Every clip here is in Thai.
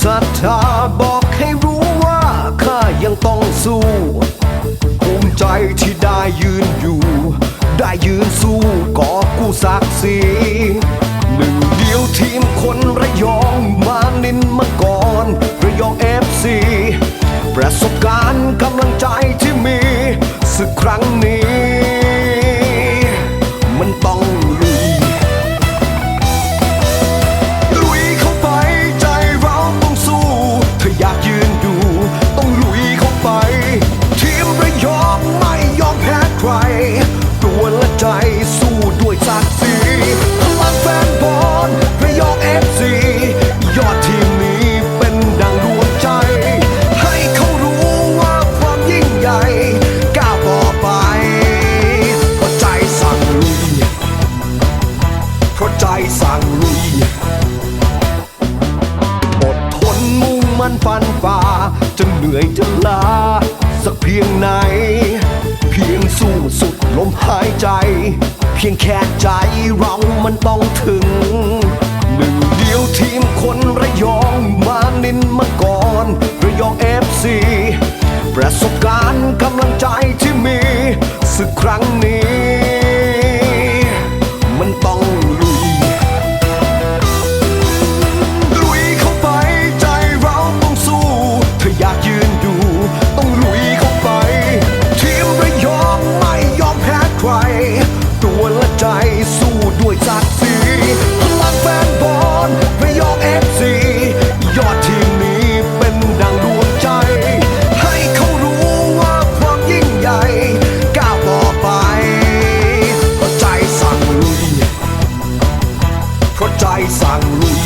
ใสีหนึ่งเดียวทีมคนระยองมานินมังกรระยองเอฟซีประสบการณ์กำลังใจที่มีสึกครั้งนี้ มันต้องลุยลุยเข้าไปใจเราต้องสู้ ถ้าอยากยืนอยู่ ต้องลุยเข้าไป ทีมระยองไม่ยอมแพ้ใครตัวและใจ เหนื่อยจะลา สักเพียงไหน เพียงสู้สุดลมหายใจ เพียงแค่ใจเรามันต้องถึง ใจสั่งลุย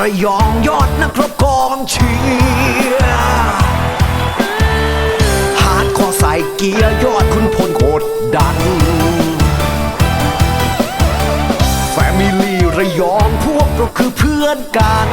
ระยองยอดนักรบกองเชียร์หาดขอใส่เกียร์ยอดคุณพลโคตรดัน แฟมิลี่ระยองพวกเราคือเพื่อนกัน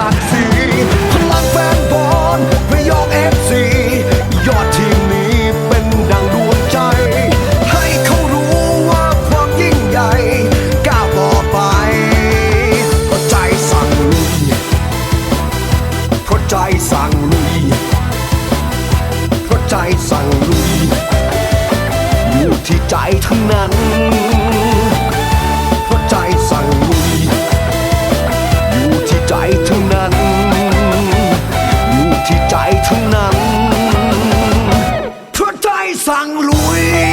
ศักดิ์ศรีพลังแฟนบอลระยองเอฟซียอดทีมนี้เป็นดังดวงใจ ให้เขารู้ว่าความยิ่งใหญ่ก้าวต่อไปเพราะใจสั่งลุยเพราะใจสั่งลุยเพราะใจสั่งลุยอยู่ที่ใจทั้งนั้น สั่งลุย